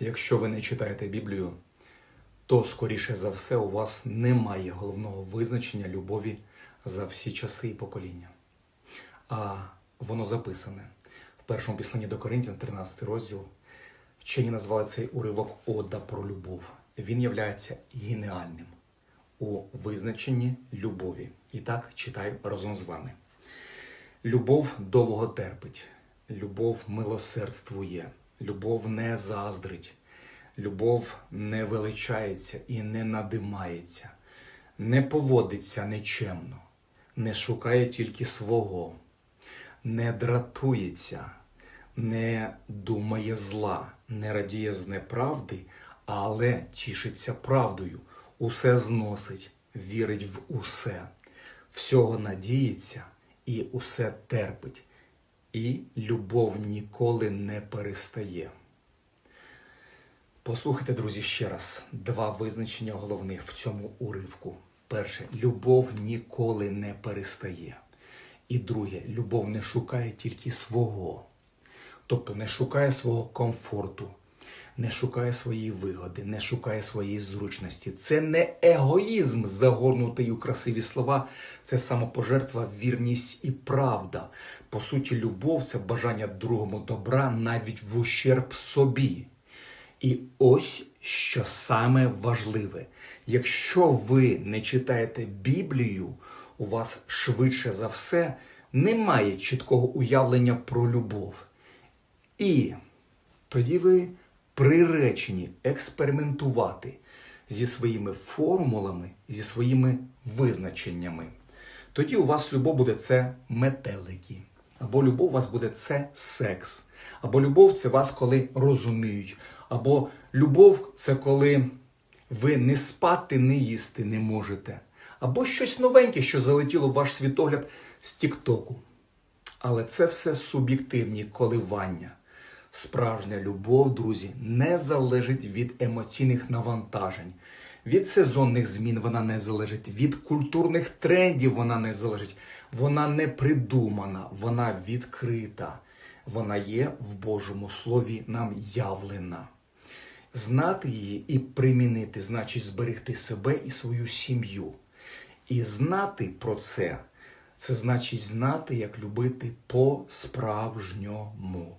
Якщо ви не читаєте Біблію, то скоріше за все у вас немає головного визначення любові за всі часи і покоління. А воно записане в першому післанні до Коринтян, 13 розділ. Вчені назвали цей уривок Ода про любов. Він являється геніальним у визначенні любові. І так читаю разом з вами. Любов довго терпить, любов милосердствує, любов не заздрить, любов не величається і не надимається, не поводиться нечемно, не шукає тільки свого, не дратується, не думає зла, не радіє з неправди, але тішиться правдою, усе зносить, вірить в усе, всього надіється і усе терпить, і любов ніколи не перестає. Послухайте, друзі, ще раз два визначення головних в цьому уривку. Перше, любов ніколи не перестає. І друге, любов не шукає тільки свого, тобто не шукає свого комфорту, не шукає своєї вигоди, не шукає своєї зручності. Це не егоїзм, загорнутий у красиві слова, це самопожертва, вірність і правда. По суті, любов це бажання другому добра навіть в ущерб собі. І ось що саме важливе: якщо ви не читаєте Біблію, у вас швидше за все немає чіткого уявлення про любов. І тоді ви приречені експериментувати зі своїми формулами, зі своїми визначеннями. Тоді у вас любов буде це метелики. Або любов у вас буде це секс. Або любов це вас, коли розуміють. Або любов це коли ви не спати, не їсти не можете. Або щось новеньке, що залетіло в ваш світогляд з Тіктоку. Але це все суб'єктивні коливання. Справжня любов, друзі, не залежить від емоційних навантажень, від сезонних змін вона не залежить, від культурних трендів вона не залежить. Вона не придумана, вона відкрита. Вона є в Божому Слові нам явлена. Знати її і примінити значить зберегти себе і свою сім'ю. І знати про це це значить знати, як любити по-справжньому.